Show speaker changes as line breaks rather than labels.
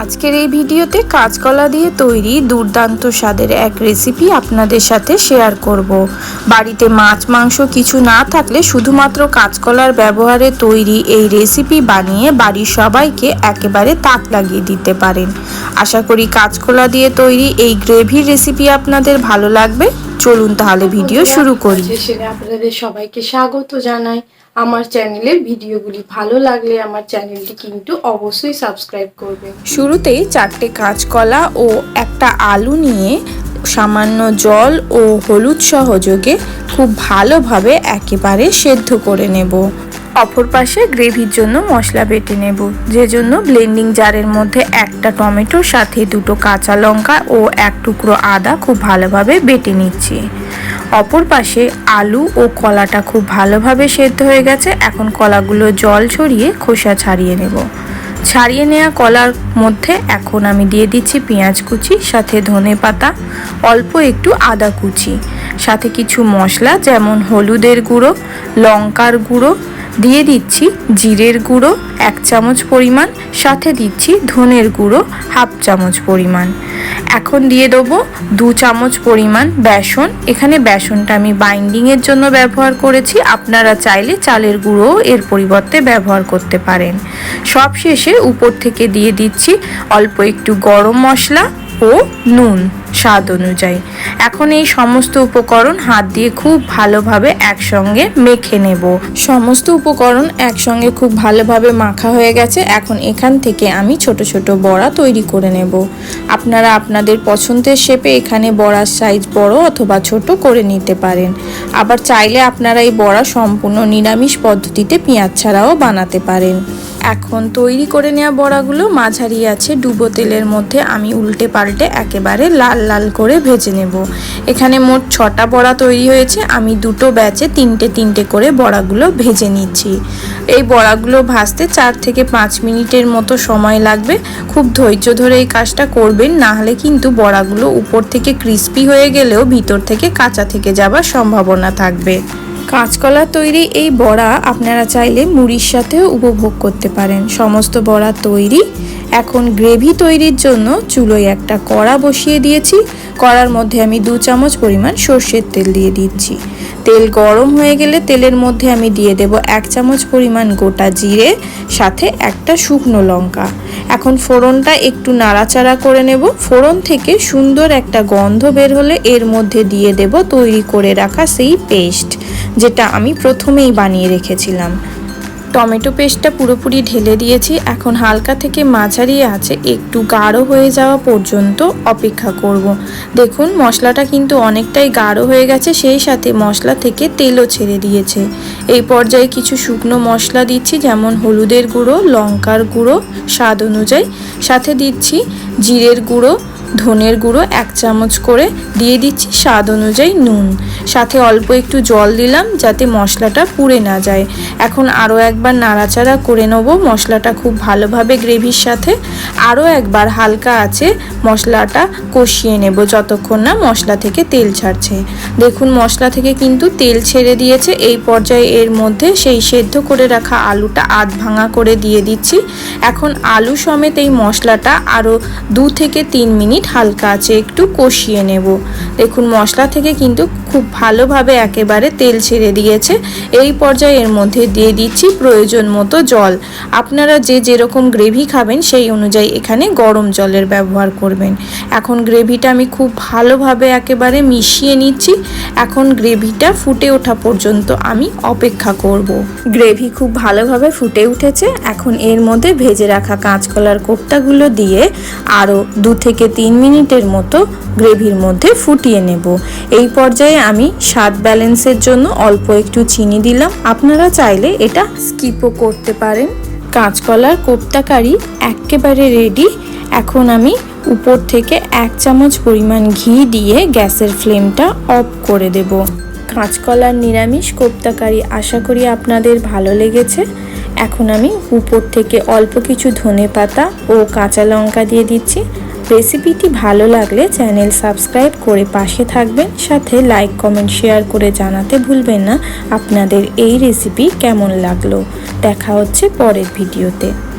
আজকের এই ভিডিওতে কাঁচকলা দিয়ে তৈরি দুর্দান্ত স্বাদের এক রেসিপি আপনাদের সাথে শেয়ার করব। বাড়িতে মাছ, মাংস কিছু না থাকলে শুধুমাত্র কাঁচকলার ব্যবহারে তৈরি এই রেসিপি বানিয়ে বাড়ির সবাইকে একেবারে তাক লাগিয়ে দিতে পারেন। আশা করি কাঁচকলা দিয়ে তৈরি এই গ্রেভির রেসিপি আপনাদের ভালো লাগবে। চলুন তাহলে ভিডিও শুরু করি।
আপনাদের সবাইকে স্বাগত জানাই। আমার চ্যানেলের ভিডিওগুলি ভালো লাগলে আমার চ্যানেলটি কিন্তু অবশ্যই সাবস্ক্রাইব করবেন
শুরুতেই চারটে কাঁচকলা ও একটা আলু নিয়ে সামান্য জল ও হলুদ সহযোগে খুব ভালোভাবে একেবারে সেদ্ধ করে নেব। অপর পাশে গ্রেভির জন্য মশলা বেটে নেব, যে জন্য ব্লেন্ডিং জারের মধ্যে একটা টমেটোর সাথে দুটো কাঁচা লঙ্কা ও এক টুকরো আদা খুব ভালোভাবে বেটে নিচ্ছি। অপর পাশে আলু ও কলাটা খুব ভালোভাবে সেদ্ধ হয়ে গেছে। এখন কলাগুলো জল ছড়িয়ে খোসা ছাড়িয়ে নেব। ছাড়িয়ে নেওয়া কলার মধ্যে এখন আমি দিয়ে দিচ্ছি পেঁয়াজ কুচি, সাথে ধনে পাতা, অল্প একটু আদা কুচি, সাথে কিছু মশলা, যেমন হলুদের গুঁড়ো, লঙ্কার গুঁড়ো দিয়ে দিচ্ছি জিরের গুঁড়ো, এক চামচ পরিমাণ, সাথে দিচ্ছি ধনের গুঁড়ো, হাফ চামচ পরিমাণ। এখন দিয়ে দেবো দু চামচ পরিমাণ বেসন। এখানে বেসনটা আমি বাইন্ডিংয়ের জন্য ব্যবহার করেছি। আপনারা চাইলে চালের গুঁড়োও এর পরিবর্তে ব্যবহার করতে পারেন। সব শেষে উপর থেকে দিয়ে দিচ্ছি অল্প একটু গরম মশলা ও নুন স্বাদ অনুযায়ী। এখন এই সমস্ত উপকরণ হাত দিয়ে খুব ভালোভাবে একসঙ্গে মেখে নেব। সমস্ত উপকরণ একসঙ্গে খুব ভালোভাবে মাখা হয়ে গেছে। এখন এখান থেকে আমি ছোট ছোট বড়া তৈরি করে নেব। আপনারা আপনাদের পছন্দের শেপে এখানে বড়ার সাইজ বড় অথবা ছোট করে নিতে পারেন। আবার চাইলে আপনারা এই বড়া সম্পূর্ণ নিরামিষ পদ্ধতিতে পেঁয়াজ ছাড়াও বানাতে পারেন। এখন তৈরি করে নেওয়া বড়াগুলো মাঝারি আছে, ডুবো তেলের মধ্যে আমি উল্টে পাল্টে একেবারে লাল লাল করে ভেজে নেব। এখানে মোট ছটা বড়া তৈরি হয়েছে, আমি দুটো ব্যাচে তিনটে তিনটে করে বড়াগুলো ভেজে নিচ্ছি। এই বড়াগুলো ভাজতে চার থেকে পাঁচ মিনিটের মতো সময় লাগবে। খুব ধৈর্য ধরে এই কাজটা করবেন, না হলে কিন্তু বড়াগুলো উপর থেকে ক্রিস্পি হয়ে গেলেও ভিতর থেকে কাঁচা থেকে যাবার সম্ভাবনা থাকবে। কাঁচকলা তৈরি এই বড়া আপনারা চাইলে মুড়ির সাথেও উপভোগ করতে পারেন। সমস্ত বড়া তৈরি এখন গ্রেভি তৈরির জন্য চুলোয় একটা কড়া বসিয়ে দিয়েছি। কড়ার মধ্যে আমি দু চামচ পরিমাণ সর্ষের তেল দিয়ে দিচ্ছি। তেল গরম হয়ে গেলে তেলের মধ্যে আমি দিয়ে দেব এক চামচ পরিমাণ গোটা জিরে, সাথে একটা শুকনো লঙ্কা। এখন ফোড়নটা একটু নাড়াচাড়া করে নেব। ফোড়ন থেকে সুন্দর একটা গন্ধ বের হলে এর মধ্যে দিয়ে দেব তৈরি করে রাখা সেই পেস্ট, যেটা আমি প্রথমেই বানিয়ে রেখেছিলাম। টমেটো পেস্টটা পুরোপুরি ঢেলে দিয়েছি। এখন হালকা থেকে মাঝারি আছে, একটু গাঢ় হয়ে যাওয়া পর্যন্ত অপেক্ষা করব। দেখুন, মশলাটা কিন্তু অনেকটাই গাঢ় হয়ে গেছে, সেই সাথে মশলা থেকে তেলও ছেড়ে দিয়েছে। এই পর্যায়ে কিছু শুকনো মশলা দিচ্ছি, যেমন হলুদের গুঁড়ো, লঙ্কার গুঁড়ো, স্বাদ অনুযায়ী। সাথে দিচ্ছি জিরের গুঁড়ো ধনের গুঁড়ো এক চামচ করে দিয়ে দিচ্ছি স্বাদ অনুযায়ী নুন। সাথে অল্প একটু জল দিলাম যাতে মশলাটা পুড়ে না যায়। এখন আরও একবার নাড়াচাড়া করে নেব মশলাটা খুব ভালোভাবে গ্রেভির সাথে। আরও একবার হালকা আছে মশলাটা কষিয়ে নেব যতক্ষণ না মশলা থেকে তেল ছাড়ছে। দেখুন মশলা থেকে কিন্তু তেল ছেড়ে দিয়েছে। এই পর্যায়ে এর মধ্যে সেই সেদ্ধ করে রাখা আলুটা আধ ভাঙা করে দিয়ে দিচ্ছি। এখন আলু সমেত এই মশলাটা আরও দু থেকে তিন মিনিট মিনিট হালকা আছে একটু কষিয়ে নেব। দেখুন, মশলা থেকে কিন্তু খুব ভালোভাবে একেবারে তেল ছেড়ে দিয়েছে। এই পর্যায়ে এর মধ্যে দিয়ে দিচ্ছি প্রয়োজন মতো জল। আপনারা যে যেরকম গ্রেভি খাবেন সেই অনুযায়ী এখানে গরম জলের ব্যবহার করবেন। এখন গ্রেভিটা আমি খুব ভালোভাবে একেবারে মিশিয়ে নিচ্ছি। এখন গ্রেভিটা ফুটে ওঠা পর্যন্ত আমি অপেক্ষা করব। গ্রেভি খুব ভালোভাবে ফুটে উঠেছে। এখন এর মধ্যে ভেজে রাখা কাঁচকলার কোপ্তাগুলো দিয়ে আরও দু থেকে তিন তিন মিনিটের মতো গ্রেভির মধ্যে ফুটিয়ে নেব। এই পর্যায়ে আমি স্বাদ ব্যালেন্সের জন্য অল্প একটু চিনি দিলাম। আপনারা চাইলে এটা স্কিপও করতে পারেন। কাঁচকলার কোপ্তাকারি একেবারে রেডি এখন আমি উপর থেকে এক চামচ পরিমাণ ঘি দিয়ে গ্যাসের ফ্লেমটা অফ করে দেব। কাঁচকলার নিরামিষ কোপ্তাকারি আশা করি আপনাদের ভালো লেগেছে। এখন আমি উপর থেকে অল্প কিছু ধনে পাতা ও কাঁচা লঙ্কা দিয়ে দিচ্ছি। রেসিপিটি ভালো লাগলে চ্যানেল সাবস্ক্রাইব করে পাশে থাকবেন। সাথে লাইক, কমেন্ট, শেয়ার করে জানাতে ভুলবেন না। আপনাদের এই রেসিপি কেমন লাগল? দেখা হচ্ছে পরের ভিডিওতে।